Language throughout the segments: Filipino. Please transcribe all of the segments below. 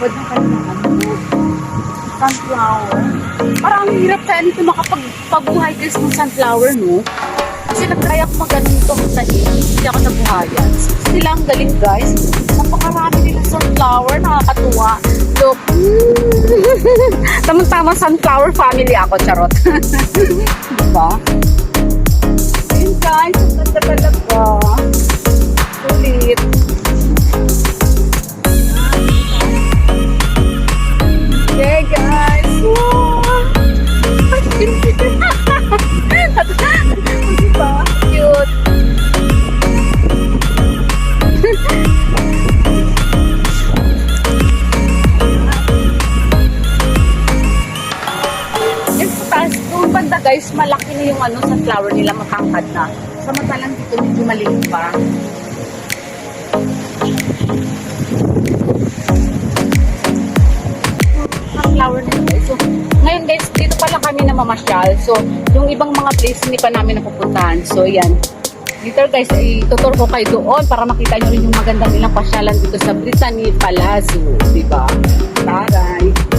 Na kayo ng ano, sunflower. Parang ang hirap kaya nito makapagpabuhay guys ng sunflower, no? Kasi nag-try ako mag-ano nito ang tanim. Hindi ako nabuhayan. Sila ang galing guys. Napakarami nila sunflower. Nakakatuwa. Look. Tamang-tamang sunflower family ako, charot. diba? Ayun guys, ang ganda talaga. Ulit. Malaki na yung ano sa flower nila, matangkad na. Samantalang dito medyo maliit pa. Ang flower nila guys. So, ngayon guys, dito pala kami na mamasyal. So, yung ibang mga place hindi pa namin napupuntahan. So, yan. Dito guys, itutur ko kayo doon para makita nyo rin yung maganda nilang pasyalan dito sa Brittany Palazzo. Diba? Taray.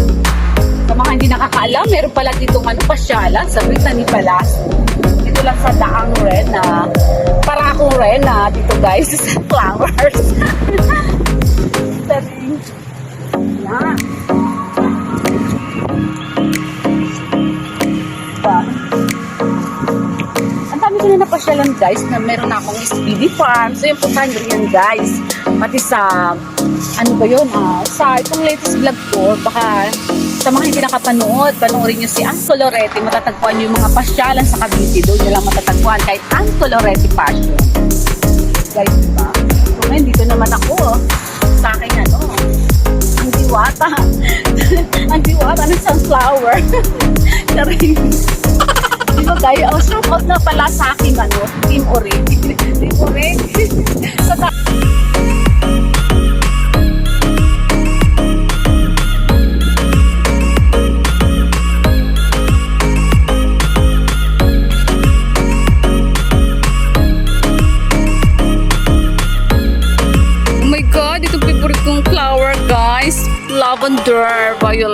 Mga hindi nakakaalam, meron pala dito ano, pasyalan sa Brittany Palazzo. Dito lang sa Daang Rena. Para akong Rena dito guys, sa flowers. Sabi. Yan. Diba? Ang dami ko na napasyalan guys na meron na akong SPD farm. So yung puntahan nyo yan guys. Pati sa, ano ba yun, ah, sa itong latest vlog ko, baka sa mga hindi nakapanood, panoorin nyo si Ang Colorete. Matatagpuan nyo yung mga pasyalan sa Cavite. Doon nyo lang matatagpuan kahit Ang Colorete Passion. Guys, diba? So ngayon, dito naman ako. Sa akin, ano, ang diwata. ang diwata ng sunflower. Charing. Di ba guys, ang shout out na pala sa aking ano, Team Ore. Team Ore. sa Lavender, violet. Ang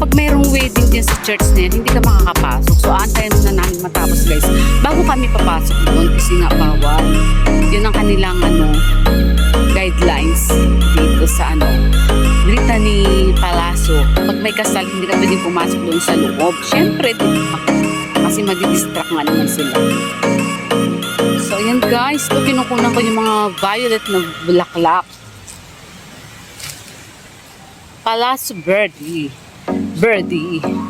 kapag mayroong wedding din sa church na yan, hindi ka makakapasok. So antayin na namin matapos guys. Bago kami papasok doon, kasi nga bawal. Yun ang kanilang ano, guidelines dito sa ano, Brittany Palazzo. Pag may kasal, hindi ka pwedeng pumasok doon sa loob. Siyempre? Kasi madidistract nga naman sila. So, ayan guys. Ito, kinukunan ko yung mga violet na bulaklak. Palazzo Birdie. Birdie.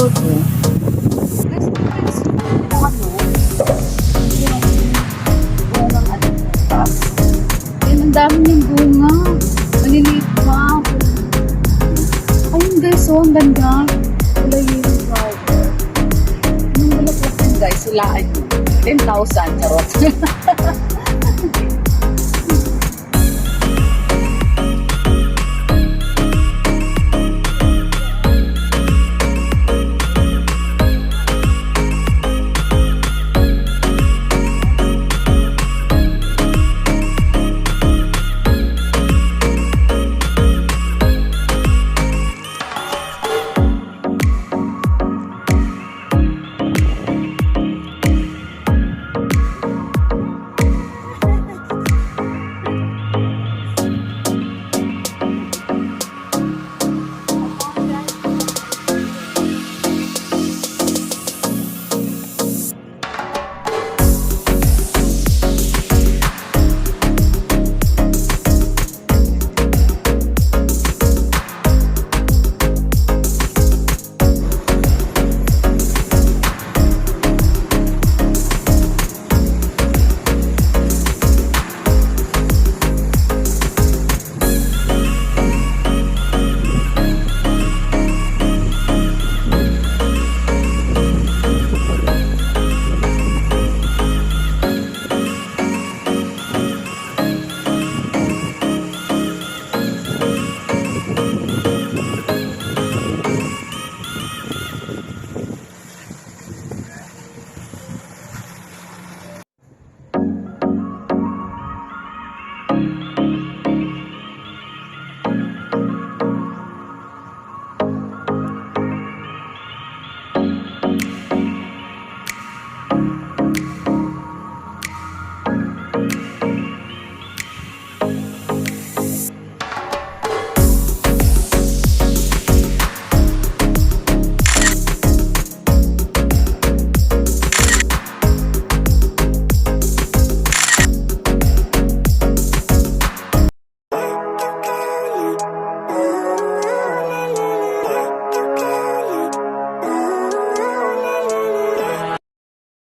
Yan, ang dami ng bunga. Maliliit pa. Ayun guys, oh, ang ganda. Wala flower. Anong bulaklak yun guys? Hulaan nyo. 10,000. Charot.